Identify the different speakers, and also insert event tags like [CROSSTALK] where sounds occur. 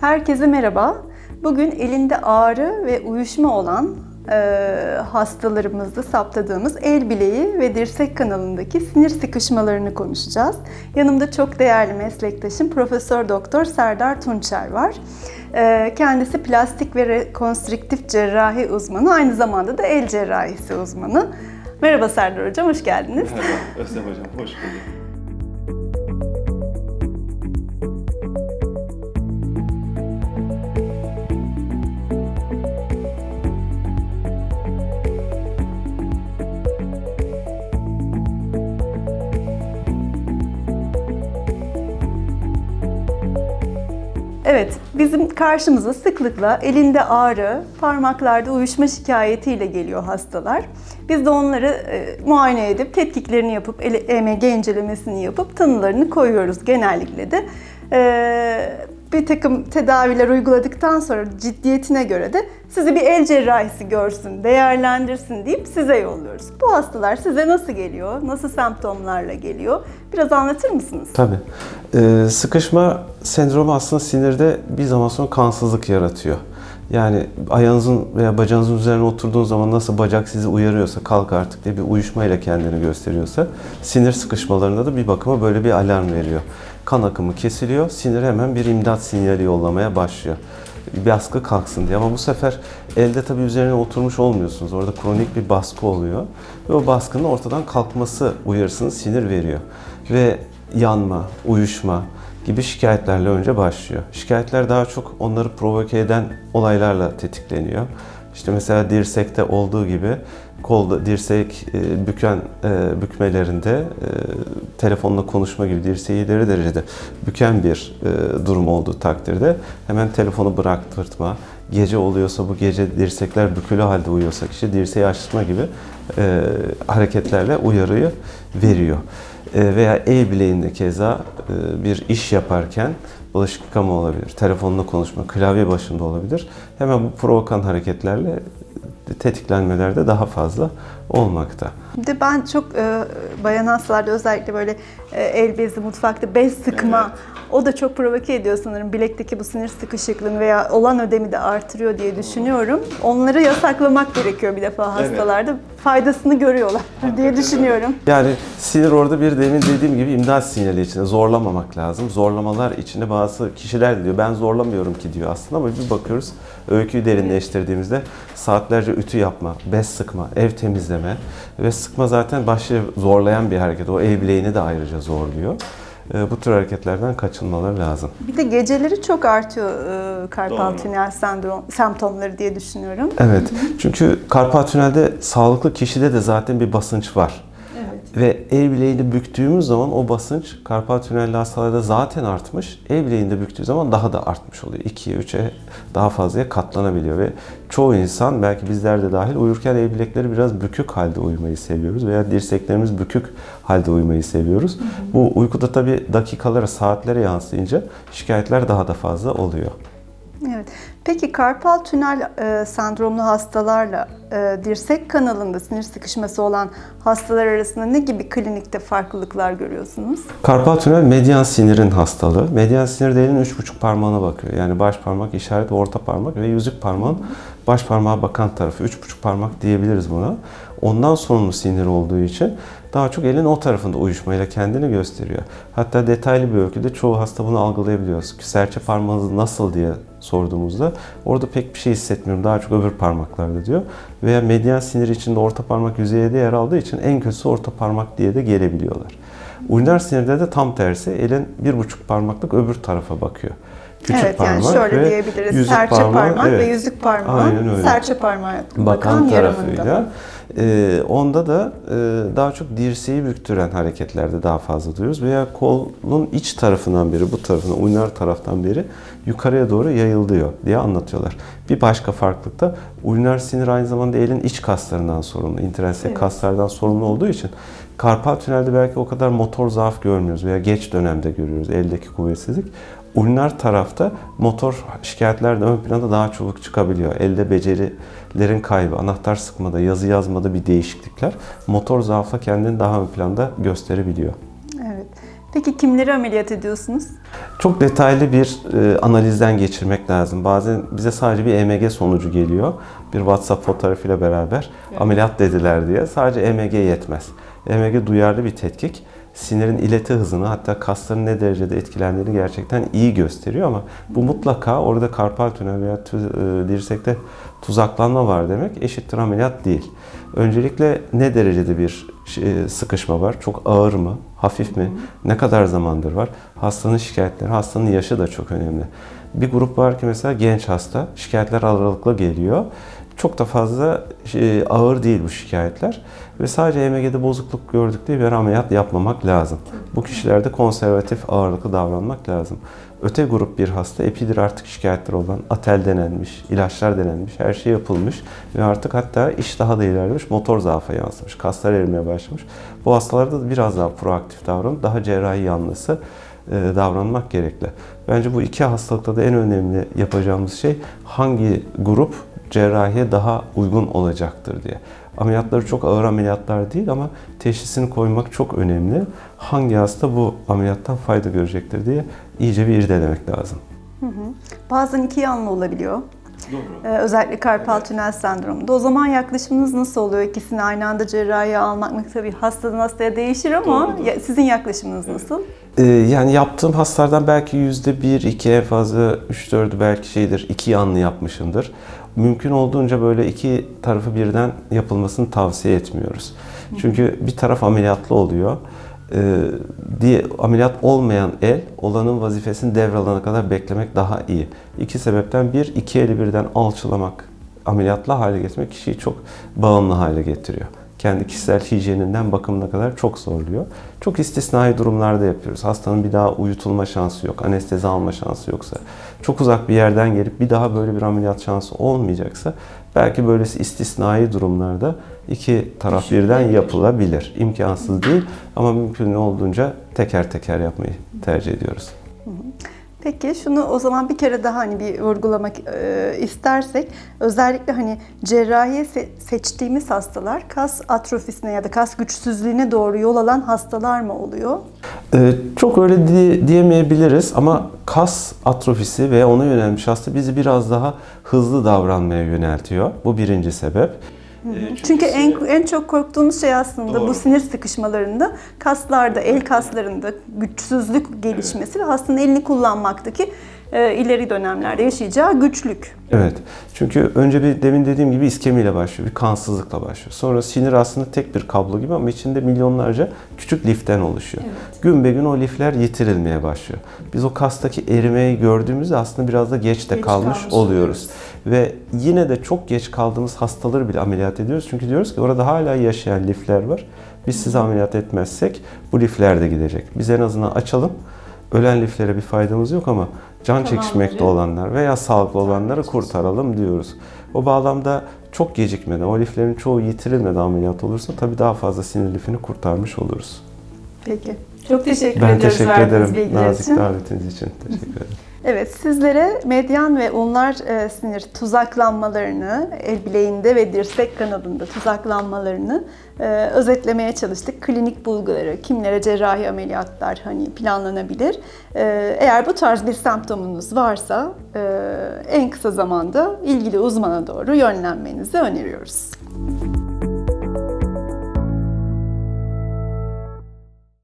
Speaker 1: Herkese merhaba. Bugün elinde ağrı ve uyuşma olan e, hastalarımızda saptadığımız el bileği ve dirsek kanalındaki sinir sıkışmalarını konuşacağız. Yanımda çok değerli meslektaşım Profesör Doktor Serdar Tunçer var. E, kendisi plastik ve rekonstrüktif cerrahi uzmanı, aynı zamanda da el cerrahisi uzmanı. Merhaba Serdar Hocam, hoş geldiniz.
Speaker 2: Merhaba Özlem Hocam, hoş bulduk.
Speaker 1: Evet, bizim karşımıza sıklıkla elinde ağrı, parmaklarda uyuşma şikayetiyle geliyor hastalar. Biz de onları e, muayene edip, tetkiklerini yapıp, EMG incelemesini yapıp tanılarını koyuyoruz genellikle de. E, bir takım tedaviler uyguladıktan sonra ciddiyetine göre de sizi bir el cerrahisi görsün, değerlendirsin deyip size yolluyoruz. Bu hastalar size nasıl geliyor, nasıl semptomlarla geliyor? Biraz anlatır mısınız?
Speaker 2: Tabii. Ee, sıkışma sendromu aslında sinirde bir zaman sonra kansızlık yaratıyor. Yani ayağınızın veya bacağınızın üzerine oturduğun zaman nasıl bacak sizi uyarıyorsa kalk artık diye bir uyuşmayla kendini gösteriyorsa sinir sıkışmalarında da bir bakıma böyle bir alarm veriyor. Kan akımı kesiliyor, sinir hemen bir imdat sinyali yollamaya başlıyor. Bir baskı kalksın diye ama bu sefer elde tabii üzerine oturmuş olmuyorsunuz. Orada kronik bir baskı oluyor ve o baskının ortadan kalkması uyarısını sinir veriyor. Ve yanma, uyuşma gibi şikayetlerle önce başlıyor. Şikayetler daha çok onları provoke eden olaylarla tetikleniyor. İşte mesela dirsekte olduğu gibi kolda dirsek e, büken e, bükmelerinde e, telefonla konuşma gibi dirseği ileri derecede büken bir e, durum olduğu takdirde hemen telefonu bıraktırtma, gece oluyorsa bu gece dirsekler bükülü halde uyuyorsa kişi dirseği açtırma gibi e, hareketlerle uyarıyı veriyor. E, veya el bileğinde keza e, bir iş yaparken bulaşık yıkama olabilir, telefonla konuşma, klavye başında olabilir. Hemen bu provokan hareketlerle tetiklenmeler de daha fazla olmakta.
Speaker 1: Bir de ben çok e, bayan hastalarda özellikle böyle e, el bezi, mutfakta bez sıkma o da çok provoke ediyor sanırım. Bilekteki bu sinir sıkışıklığını veya olan ödemi de artırıyor diye düşünüyorum. Onları yasaklamak gerekiyor bir defa hastalarda. Faydasını görüyorlar [LAUGHS] diye düşünüyorum.
Speaker 2: Yani sinir orada bir demin dediğim gibi imdat sinyali içinde zorlamamak lazım. Zorlamalar içinde bazı kişiler de diyor ben zorlamıyorum ki diyor aslında ama bir bakıyoruz öyküyü derinleştirdiğimizde saatlerce ütü yapma, bez sıkma, ev temizleme ve sıkma zaten başı zorlayan bir hareket. O el bileğini de ayrıca zorluyor. Ee, Bu tür hareketlerden kaçınmaları lazım.
Speaker 1: Bir de geceleri çok artıyor e, karpal
Speaker 2: Doğru.
Speaker 1: tünel sendrom semptomları diye düşünüyorum.
Speaker 2: Evet. Çünkü karpal tünelde sağlıklı kişide de zaten bir basınç var. Ve el bileğini büktüğümüz zaman o basınç karpal tünelli hastalarda zaten artmış. El bileğini büktüğü zaman daha da artmış oluyor. 2'ye 3'e daha fazlaya katlanabiliyor ve çoğu insan belki bizler de dahil uyurken el bilekleri biraz bükük halde uyumayı seviyoruz veya dirseklerimiz bükük halde uyumayı seviyoruz. Bu uykuda tabii dakikalara, saatlere yansıyınca şikayetler daha da fazla oluyor.
Speaker 1: Evet. Peki karpal tünel e, sendromlu hastalarla e, dirsek kanalında sinir sıkışması olan hastalar arasında ne gibi klinikte farklılıklar görüyorsunuz?
Speaker 2: Karpal tünel medyan sinirin hastalığı. Medyan sinir de elin üç buçuk parmağına bakıyor. Yani baş parmak, işaret, orta parmak ve yüzük parmağın baş parmağa bakan tarafı. Üç buçuk parmak diyebiliriz buna. Ondan sorumlu sinir olduğu için daha çok elin o tarafında uyuşmayla kendini gösteriyor. Hatta detaylı bir öyküde çoğu hasta bunu algılayabiliyor. Serçe parmağınız nasıl diye sorduğumuzda orada pek bir şey hissetmiyorum. Daha çok öbür parmaklarda diyor. Veya medyan sinir içinde orta parmak yüzeyde yer aldığı için en kötüsü orta parmak diye de gelebiliyorlar. Ulnar sinirde de tam tersi elin bir buçuk parmaklık öbür tarafa bakıyor. Küçük
Speaker 1: evet yani
Speaker 2: parmak
Speaker 1: şöyle
Speaker 2: ve
Speaker 1: diyebiliriz.
Speaker 2: yüzük
Speaker 1: Serçe parmak ve
Speaker 2: evet.
Speaker 1: yüzük parmağı. Serçe parmağı bakan,
Speaker 2: bakan tarafıyla. Ee, onda da e, daha çok dirseği büktüren hareketlerde daha fazla duyuyoruz. Veya kolun iç tarafından biri, bu tarafına, uynar taraftan biri yukarıya doğru yayılıyor diye anlatıyorlar. Bir başka farklılık da ulnar sinir aynı zamanda elin iç kaslarından sorumlu, intrensek
Speaker 1: Evet.
Speaker 2: kaslardan sorumlu olduğu için karpal tünelde belki o kadar motor zaaf görmüyoruz veya geç dönemde görüyoruz eldeki kuvvetsizlik. Ulnar tarafta motor şikayetler de ön planda daha çabuk çıkabiliyor. Elde becerilerin kaybı, anahtar sıkmada, yazı yazmada bir değişiklikler motor zaafla kendini daha ön planda gösterebiliyor.
Speaker 1: Evet. Peki kimleri ameliyat ediyorsunuz?
Speaker 2: çok detaylı bir e, analizden geçirmek lazım. Bazen bize sadece bir EMG sonucu geliyor. Bir WhatsApp fotoğrafıyla beraber ameliyat dediler diye. Sadece EMG yetmez. EMG duyarlı bir tetkik. Sinirin ileti hızını hatta kasların ne derecede etkilendiğini gerçekten iyi gösteriyor ama bu mutlaka orada karpal tünel veya tü- e, dirsekte tuzaklanma var demek eşittir ameliyat değil. Öncelikle ne derecede bir şey- sıkışma var? Çok ağır mı? Hafif mi? Ne kadar zamandır var? Hastanın şikayetleri, hastanın yaşı da çok önemli. Bir grup var ki mesela genç hasta, şikayetler aralıklı geliyor. Çok da fazla şey, ağır değil bu şikayetler. Ve sadece EMG'de bozukluk gördük diye bir ameliyat yapmamak lazım. Bu kişilerde konservatif ağırlıklı davranmak lazım. Öte grup bir hasta epidir artık şikayetleri olan atel denenmiş, ilaçlar denenmiş, her şey yapılmış ve artık hatta iş daha da ilerlemiş, motor zaafa yansımış, kaslar erimeye başlamış. Bu hastalarda da biraz daha proaktif davranıp daha cerrahi yanlısı e, davranmak gerekli. Bence bu iki hastalıkta da en önemli yapacağımız şey hangi grup cerrahiye daha uygun olacaktır diye. Ameliyatları çok ağır ameliyatlar değil ama teşhisini koymak çok önemli. Hangi hasta bu ameliyattan fayda görecektir diye iyice bir irdelemek lazım.
Speaker 1: Bazen iki yanlı olabiliyor. Ee, özellikle karpal tünel sendromunda. O zaman yaklaşımınız nasıl oluyor? İkisini aynı anda cerrahiye almak mı? Tabii hastadan hastaya değişir ama ya- sizin yaklaşımınız nasıl?
Speaker 2: Ee, yani yaptığım hastalardan belki yüzde bir, iki en fazla üç dördü belki şeydir, iki yanlı yapmışımdır. Mümkün olduğunca böyle iki tarafı birden yapılmasını tavsiye etmiyoruz. Çünkü bir taraf ameliyatlı oluyor. Ee, diye ameliyat olmayan el olanın vazifesini devralana kadar beklemek daha iyi. İki sebepten bir, iki eli birden alçılamak, ameliyatlı hale getirmek kişiyi çok bağımlı hale getiriyor kendi kişisel hijyeninden bakımına kadar çok zorluyor. Çok istisnai durumlarda yapıyoruz. Hastanın bir daha uyutulma şansı yok, anestezi alma şansı yoksa, çok uzak bir yerden gelip bir daha böyle bir ameliyat şansı olmayacaksa belki böylesi istisnai durumlarda iki taraf birden yapılabilir. İmkansız değil ama mümkün olduğunca teker teker yapmayı tercih ediyoruz.
Speaker 1: Peki şunu o zaman bir kere daha hani bir vurgulamak e, istersek özellikle hani cerrahiye se- seçtiğimiz hastalar kas atrofisine ya da kas güçsüzlüğüne doğru yol alan hastalar mı oluyor?
Speaker 2: Ee, çok öyle di- diyemeyebiliriz ama kas atrofisi ve ona yönelmiş hasta bizi biraz daha hızlı davranmaya yöneltiyor. Bu birinci sebep.
Speaker 1: Çünkü en en çok korktuğumuz şey aslında
Speaker 2: Doğru.
Speaker 1: bu sinir sıkışmalarında kaslarda, el kaslarında güçsüzlük gelişmesi ve hastanın elini kullanmaktaki e, ileri dönemlerde yaşayacağı güçlük.
Speaker 2: Evet. Çünkü önce bir demin dediğim gibi iskemiyle başlıyor. Bir kansızlıkla başlıyor. Sonra sinir aslında tek bir kablo gibi ama içinde milyonlarca küçük liften oluşuyor. Gün be gün o lifler yitirilmeye başlıyor. Biz o kastaki erimeyi gördüğümüzde aslında biraz da geç de
Speaker 1: Geç
Speaker 2: kalmış,
Speaker 1: kalmış
Speaker 2: oluyoruz. Ve yine de çok geç kaldığımız hastaları bile ameliyat ediyoruz. Çünkü diyoruz ki orada hala yaşayan lifler var. Biz sizi ameliyat etmezsek bu lifler de gidecek. Biz en azından açalım. Ölen liflere bir faydamız yok ama can çekişmekte olanlar veya sağlıklı olanları kurtaralım diyoruz. O bağlamda çok gecikmeden, o liflerin çoğu yitirilmeden ameliyat olursa tabii daha fazla sinir lifini kurtarmış oluruz.
Speaker 1: Peki. Çok teşekkür
Speaker 2: Ben
Speaker 1: ediyoruz
Speaker 2: teşekkür ederim nazik
Speaker 1: için.
Speaker 2: davetiniz için. Teşekkür ederim. [LAUGHS]
Speaker 1: Evet, sizlere medyan ve unlar e, sinir tuzaklanmalarını, el bileğinde ve dirsek kanalında tuzaklanmalarını e, özetlemeye çalıştık. Klinik bulguları, kimlere cerrahi ameliyatlar hani planlanabilir. E, eğer bu tarz bir semptomunuz varsa e, en kısa zamanda ilgili uzmana doğru yönlenmenizi öneriyoruz.